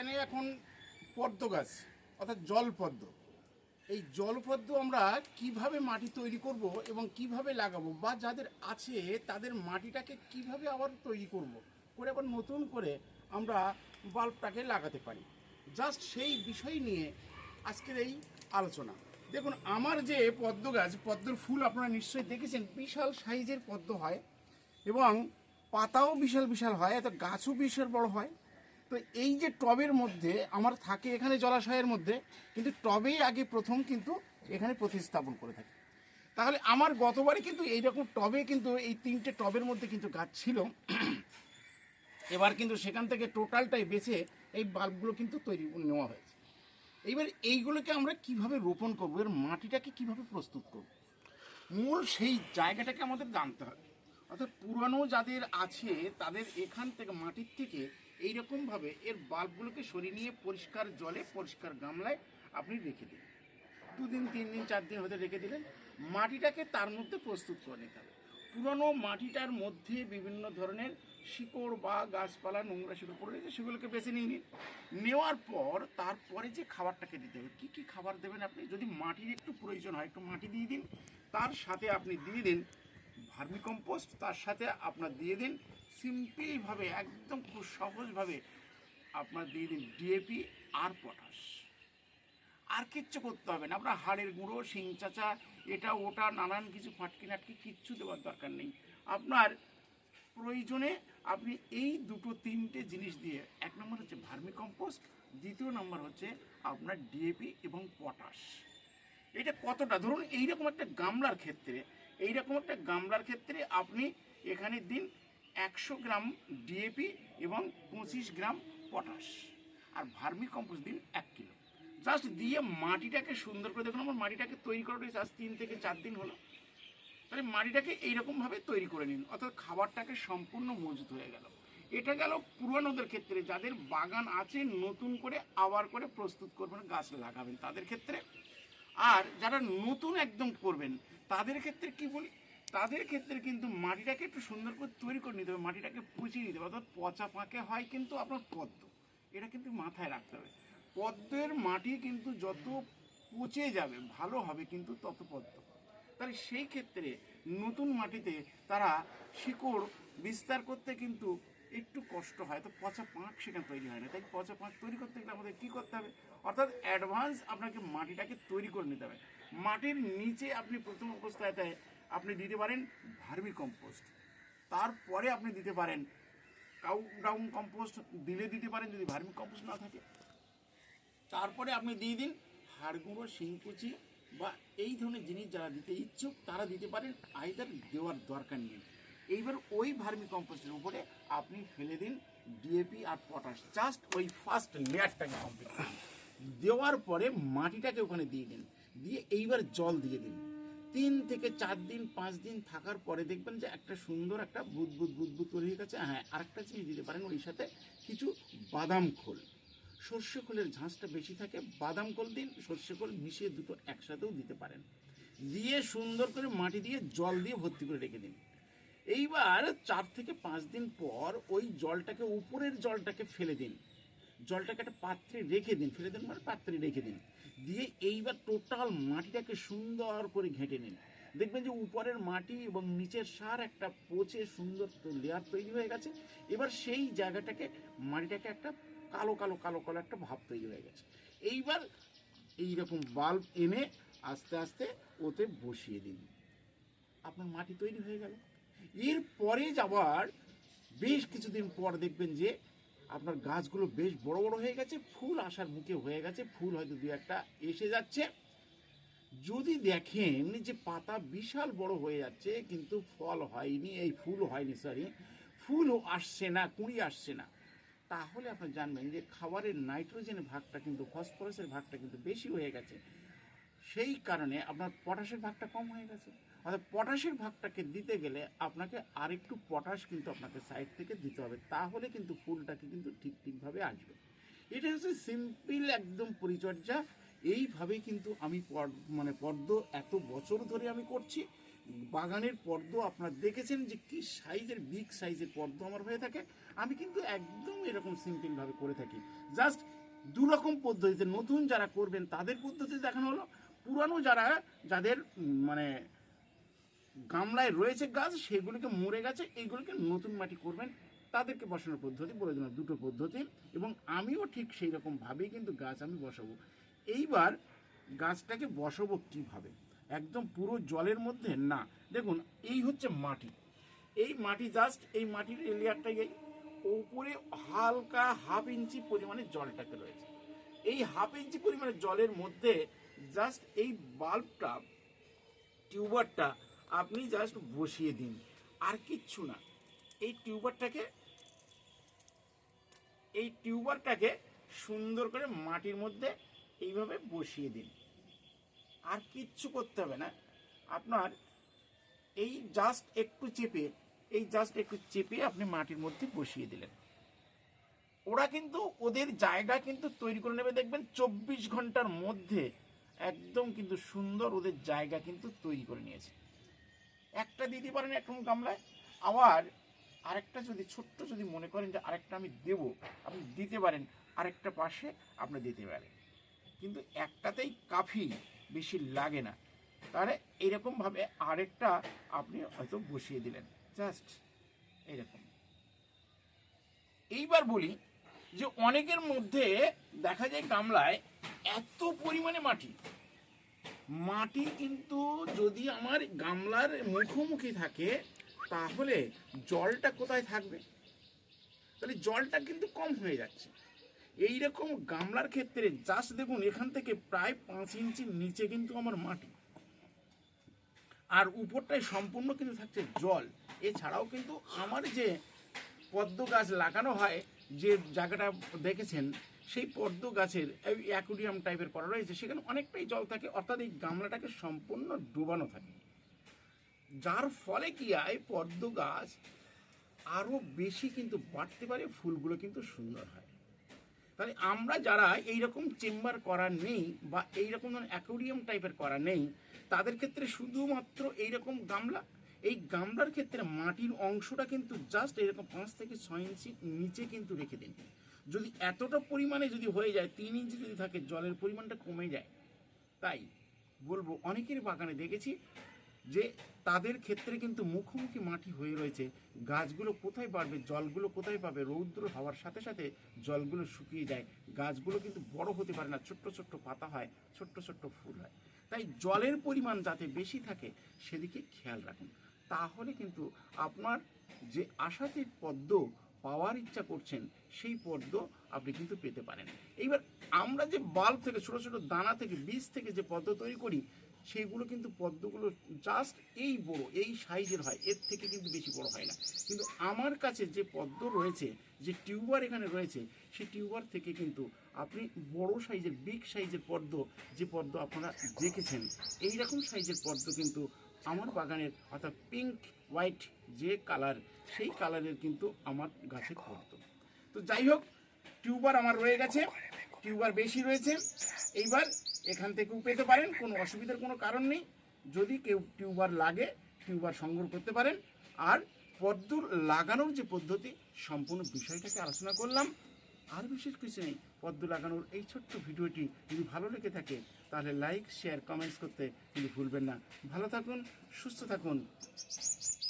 বাগানে এখন পদ্ম গাছ, অর্থাৎ জলপদ্ম এই জলপদ্ম আমরা কীভাবে মাটি তৈরি করব এবং কীভাবে লাগাবো বা যাদের আছে তাদের মাটিটাকে কীভাবে আবার তৈরি করব, করে আবার নতুন করে আমরা বাল্বটাকে লাগাতে পারি। জাস্ট সেই বিষয় নিয়ে আজকের এই আলোচনা। দেখুন, আমার যে পদ্ম গাছ, পদ্মর ফুল আপনারা নিশ্চয়ই দেখেছেন, বিশাল সাইজের পদ্ম হয় এবং পাতাও বিশাল বিশাল হয়, এত গাছও বিশাল বড় হয়। তো এই যে টবের মধ্যে আমার থাকে এখানে জলাশয়ের মধ্যে, কিন্তু টবেই আগে প্রথম কিন্তু এখানে প্রতিস্থাপন করে থাকি। তাহলে আমার গতবারে কিন্তু এইরকম টবে কিন্তু এই তিনটে টবের মধ্যে কিন্তু গাছ ছিল। এবার কিন্তু সেখান থেকে টোটালটাই বেছে এই বাল্বগুলো কিন্তু তৈরি নেওয়া হয়েছে। এইবার এইগুলোকে আমরা কীভাবে রোপণ করব, এর মাটিটাকে কীভাবে প্রস্তুত করব? মূল সেই জায়গাটাকে আমাদের জানতে হবে। অর্থাৎ পুরানো যাদের আছে, তাদের এখান থেকে মাটির থেকে এইরকমভাবে এর বাল্বগুলোকে সরিয়ে নিয়ে পরিষ্কার জলে, পরিষ্কার গামলায় আপনি রেখে দিন। দুদিন তিন দিন চার দিন হতে রেখে দিলেন। মাটিটাকে তার মধ্যে প্রস্তুত করে নিতে হবে। পুরনো মাটিটার মধ্যে বিভিন্ন ধরনের শিকড় বা গাছপালা, নোংরা শিকড় পড়ে রয়েছে, সেগুলোকে বেছে নিয়ে নিন। নেওয়ার পর, তারপরে যে খাবারটাকে দিতে হবে, কী কী খাবার দেবেন আপনি? যদি মাটির একটু প্রয়োজন হয়, একটু মাটি দিয়ে দিন, তার সাথে আপনি দিয়ে দিন ভার্মিকম্পোস্ট তার সাথে আপনার দিয়ে দিন সিম্পলভাবে একদম খুব সহজভাবে আপনার দিয়ে দিন ডিএপি আর পটাশ আর কিচ্ছু করতে হবে না। আপনার হাড়ের গুঁড়ো, শিং চাচা, এটা, ওটা, নানান কিছু ফাটকি নাটকি কিচ্ছু দেওয়ার দরকার নেই। আপনার প্রয়োজনে আপনি এই দুটো, তিনটে জিনিস দিয়ে, এক নম্বর হচ্ছে ভার্মি কম্পোস্ট, দ্বিতীয় নম্বর হচ্ছে আপনার ডিএপি এবং পটাশ এটা কতটা? ধরুন এইরকম একটা গামলার ক্ষেত্রে এইরকম একটা গামলার ক্ষেত্রে আপনি এখানে দিন একশো গ্রাম ডিএপি এবং পঁচিশ গ্রাম পটাশ আর ভার্মি কম্পোস্ট দিন এক কিলো। জাস্ট দিয়ে মাটিটাকে সুন্দর করে দেখুন, আমার মাটিটাকে তৈরি করা আজ তিন থেকে চার দিন হলো। তাহলে মাটিটাকে এইরকমভাবে তৈরি করে নিন, অর্থাৎ খাবারটাকে সম্পূর্ণ মজুত হয়ে গেল। এটা গেল পুরানোদের ক্ষেত্রে, যাদের বাগান আছে নতুন করে আবার করে প্রস্তুত করবেন, গাছ লাগাবেন। তাদের ক্ষেত্রে আর যারা নতুন একদম করবেন, তাদের ক্ষেত্রে কি বলি, তাদের ক্ষেত্রে কিন্তু মাটিটাকে একটু সুন্দর করে তৈরি করে নিতে হবে, মাটিটাকে পুচিয়ে নিতে হবে। অর্থাৎ পচা পাকে হয় কিন্তু আপনার পদ্ম, এটা কিন্তু মাথায় রাখতে হবে। পদ্মের মাটি কিন্তু যত পচে যাবে, ভালো হবে কিন্তু তত পদ্ম। তাহলে সেই ক্ষেত্রে নতুন মাটিতে তারা শিকড় বিস্তার করতে কিন্তু একটু কষ্ট হয়, তো পচা পাঁক সেখানে তৈরি হয় না। তাই পচা পাঁক তৈরি করতে গেলে আমাদের কী করতে হবে? অর্থাৎ অ্যাডভান্স আপনাকে মাটিটাকে তৈরি করে নিতে হবে। মাটির নিচে আপনি প্রথম অবস্থাতে আপনি দিতে পারেন ভার্মি কম্পোস্ট তারপরে আপনি দিতে পারেন কাউ ডাউন কম্পোস্ট দিলে দিতে পারেন যদি ভার্মি কম্পোস্ট না থাকে। তারপরে আপনি দিয়ে দিন হাড়গুঁড়ো শিংকুচি বা এই ধরনের জিনিস যারা দিতে ইচ্ছুক, তারা দিতে পারেন আইদার দেওয়ার দরকার নেই। এইবার ওই ভার্মি কম্পোস্টের উপরে আপনি ফেলে দিন ডিএপি আর পটাশ জাস্ট ওই ফার্স্ট লেয়ারটাকে কমপ্লিট দেওয়ার পরে মাটিটাকে ওখানে দিয়ে দিন, দিয়ে এইবার জল দিয়ে দিন। তিন থেকে চার দিন, পাঁচ দিন থাকার পরে দেখবেন যে একটা সুন্দর একটা বুদবুদ বুদবুদ তৈরি হয়ে গেছে। হ্যাঁ আরেকটা জিনিস দিতে পারেন, ওই সাথে কিছু বাদাম খোল। সর্ষে খোলের ঝাঁসটা বেশি থাকে, বাদাম খোল দিন, সর্ষে খোল মিশিয়ে দুটো একসাথেও দিতে পারেন। দিয়ে সুন্দর করে মাটি দিয়ে জল দিয়ে ভর্তি করে রেখে দিন। এইবার চার থেকে পাঁচ দিন পর ওই জলটাকে, উপরের জলটাকে ফেলে দিন। জলটাকে একটা পাত্রে রেখে দিন। ফেলে দিন মানে পাত্রে রেখে দিন। দিয়ে এইবার টোটাল মাটিটাকে সুন্দর করে ঘেঁটে নিন। দেখবেন যে উপরের মাটি এবং নিচের সার একটা পচে সুন্দর লেয়ার তৈরি হয়ে গেছে। এবার সেই জায়গাটাকে, মাটিটাকে একটা কালো কালো কালো কালো একটা ভাব তৈরি হয়ে গেছে। এইবার এইরকম বাল্ব এনে আস্তে আস্তে ওতে বসিয়ে দিন। আপনার মাটি তৈরি হয়ে গেল। এরপরে যাবার বেশ কিছুদিন পর দেখবেন যে আপনার গাছগুলো বেশ বড় বড় হয়ে গেছে, ফুল আসার মুখে হয়ে গেছে, ফুল হয়তো দু একটা এসে যাচ্ছে। যদি দেখেন যে পাতা বিশাল বড় হয়ে যাচ্ছে, কিন্তু ফল হয়নি, এই ফুল হয়নি সরি ফুলও আসছে না, কুঁড়ি আসছে না, তাহলে আপনি জানবেন যে খাবারের নাইট্রোজেনের ভাগটা কিন্তু, ফসফরাসের ভাগটা কিন্তু বেশি হয়ে গেছে। সেই কারণে আপনার পটাশের ভাগটা কম হয়ে গেছে। অর্থাৎ পটাশের ভাগটাকে দিতে গেলে আপনাকে আরেকটু পটাশ কিন্তু আপনাকে সাইড থেকে দিতে হবে। তাহলে কিন্তু ফুলটাকে কিন্তু ঠিক ঠিকভাবে আসবে। এটা হচ্ছে সিম্পল একদম পরিচর্যা। এইভাবেই কিন্তু আমি মানে পদ্ম এত বছর ধরে আমি করছি। বাগানের পদ্ম আপনারা দেখেছেন যে কি সাইজের বিগ সাইজের পদ্ম আমার হয়ে থাকে। আমি কিন্তু একদম এরকম সিম্পলভাবে করে থাকি। জাস্ট দু রকম পদ্ধতিতে নতুন যারা করবেন, তাদের পদ্ধতি দেখানো হলো। পুরানো যারা, যাদের মানে গামলায় রয়েছে গাছ, সেগুলিকে মরে গেছে এইগুলিকে নতুন মাটি করবেন। তাদেরকে বসানোর পদ্ধতি বলে দিলাম, দুটো পদ্ধতি। এবং আমিও ঠিক সেই রকম ভাবেই কিন্তু গাছ আমি বসাবো। এইবার গাছটাকে বসাবো কীভাবে? একদম পুরো জলের মধ্যে? না। দেখুন, এই হচ্ছে মাটি। এই মাটি জাস্ট এই মাটির লেয়ারটা এই। উপরে হালকা হাফ ইঞ্চি পরিমাণে জলটাকে রয়েছে। এই হাফ ইঞ্চি পরিমাণে জলের মধ্যে জাস্ট এই বাল্বটা টিউবারটা আপনি জাস্ট বসিয়ে দিন। আর কিচ্ছু না। এই টিউবারটাকে এই টিউবারটাকে সুন্দর করে মাটির মধ্যে এইভাবে বসিয়ে দিন। আর কিচ্ছু করতে হবে না। আপনার এই জাস্ট একটু চেপে, এই জাস্ট একটু চেপে আপনি মাটির মধ্যে বসিয়ে দিলেন। ওরা কিন্তু ওদের জায়গা কিন্তু তৈরি করে নেবে। দেখবেন চব্বিশ ঘণ্টার মধ্যে একদম কিন্তু সুন্দর ওদের জায়গা কিন্তু তৈরি করে নিয়েছে। একটা দিতে পারেন এখন গামলায়। আবার আরেকটা যদি, ছোট্ট যদি মনে করেন যে আরেকটা আমি দেব, আপনি দিতে পারেন, আরেকটা পাশে আপনি দিতে পারেন। কিন্তু একটাতেই কাফি বেশি লাগে না। তাহলে এরকমভাবে আরেকটা আপনি হয়তো বসিয়ে দিলেন। জাস্ট এরকম। এইবার বলি যে অনেকের মধ্যে দেখা যায় গামলায় এত পরিমাণে মাটি। মাটি কিন্তু যদি আমার গামলার মুখোমুখি থাকে, তাহলে জলটা কোথায় থাকবে? তাহলে জলটা কিন্তু কম হয়ে যাচ্ছে। এই রকম গামলার ক্ষেত্রে জাস্ট দেখুন, এখান থেকে প্রায় পাঁচ ইঞ্চি নিচে কিন্তু আমার মাটি। আর উপরটায় সম্পূর্ণ কিন্তু থাকছে জল। এছাড়াও কিন্তু আমার যে পদ্ম গাছ লাগানো হয়, যে জায়গাটা দেখেছেন সেই পদ্ম গাছের অ্যাকুরিয়াম টাইপের করা রয়েছে, সেখানে অনেকটাই জল থাকে, অর্থাৎ এই গামলাটাকে সম্পূর্ণ ডুবানো থাকে। যার ফলে কি হয়, পদ্ম গাছ আরও বেশি কিন্তু বাড়তে পারে, ফুলগুলো কিন্তু সুন্দর হয়। তাহলে আমরা যারা এইরকম চেম্বার করা নেই বা এইরকম অ্যাকোরিয়াম টাইপের করা নেই, তাদের ক্ষেত্রে শুধুমাত্র এইরকম গামলা? এই গামলার ক্ষেত্রে মাটির অংশটা কিন্তু জাস্ট এরকম পাঁচ থেকে ছয় ইঞ্চি নিচে কিন্তু রেখে দিন। যদি এতটা পরিমাণে যদি হয়ে যায়, তিন ইঞ্চি যদি থাকে, জলের পরিমাণটা কমে যায়। তাই বলব, অনেকের বাগানে দেখেছি যে তাদের ক্ষেত্রে কিন্তু মুখোমুখি মাটি হয়ে রয়েছে। গাছগুলো কোথায় বাড়বে, জলগুলো কোথায় পাবে, রৌদ্র হওয়ার সাথে সাথে জলগুলো শুকিয়ে যায়। গাছগুলো কিন্তু বড় হতে পারে না, ছোট্ট ছোট্ট পাতা হয়, ছোট্ট ছোট্ট ফুল হয়। তাই জলের পরিমাণ যাতে বেশি থাকে, সেদিকে খেয়াল রাখুন। তাহলে কিন্তু আপনার যে আশাতীত পদ্ম পাওয়ার ইচ্ছা করছেন, সেই পদ্ম আপনি কিন্তু পেতে পারেন। এইবার আমরা যে বাল্ব থেকে, ছোট ছোট দানা থেকে, বীজ থেকে যে পদ্ম তৈরি করি সেইগুলো কিন্তু পদ্মগুলো জাস্ট এই বড়, এই সাইজের হয়, এর থেকে কিন্তু বেশি বড় হয় না। কিন্তু আমার কাছে যে পদ্ম রয়েছে, যে টিউবার এখানে রয়েছে, সেই টিউবার থেকে কিন্তু আপনি বড় সাইজের বিগ সাইজের পদ্ম, যে পদ্ম আপনারা দেখেছেন, এই রকম সাইজের পদ্ম কিন্তু আমার বাগানের, অর্থাৎ পিঙ্ক হোয়াইট যে কালার সেই কালারের কিন্তু আমার গাছে পদ্ম তো যাই হোক টিউবার আমার রয়ে গেছে টিউবার বেশি রয়েছে। এইবার এখান থেকেও পেতে পারেন, কোনো অসুবিধার কোনো কারণ নেই। যদি কেউ টিউবার লাগে টিউবার সংগ্রহ করতে পারেন। আর পদ্ম লাগানোর যে পদ্ধতি, সম্পূর্ণ বিষয়টাকে আলোচনা করলাম। আর বিশেষ কিছু নেই। পদ্ম লাগানোর এই ছোট্ট ভিডিওটি যদি ভালো লেগে থাকে, তাহলে লাইক শেয়ার কমেন্টস করতে কিন্তু ভুলবেন না। ভালো থাকুন, সুস্থ থাকুন।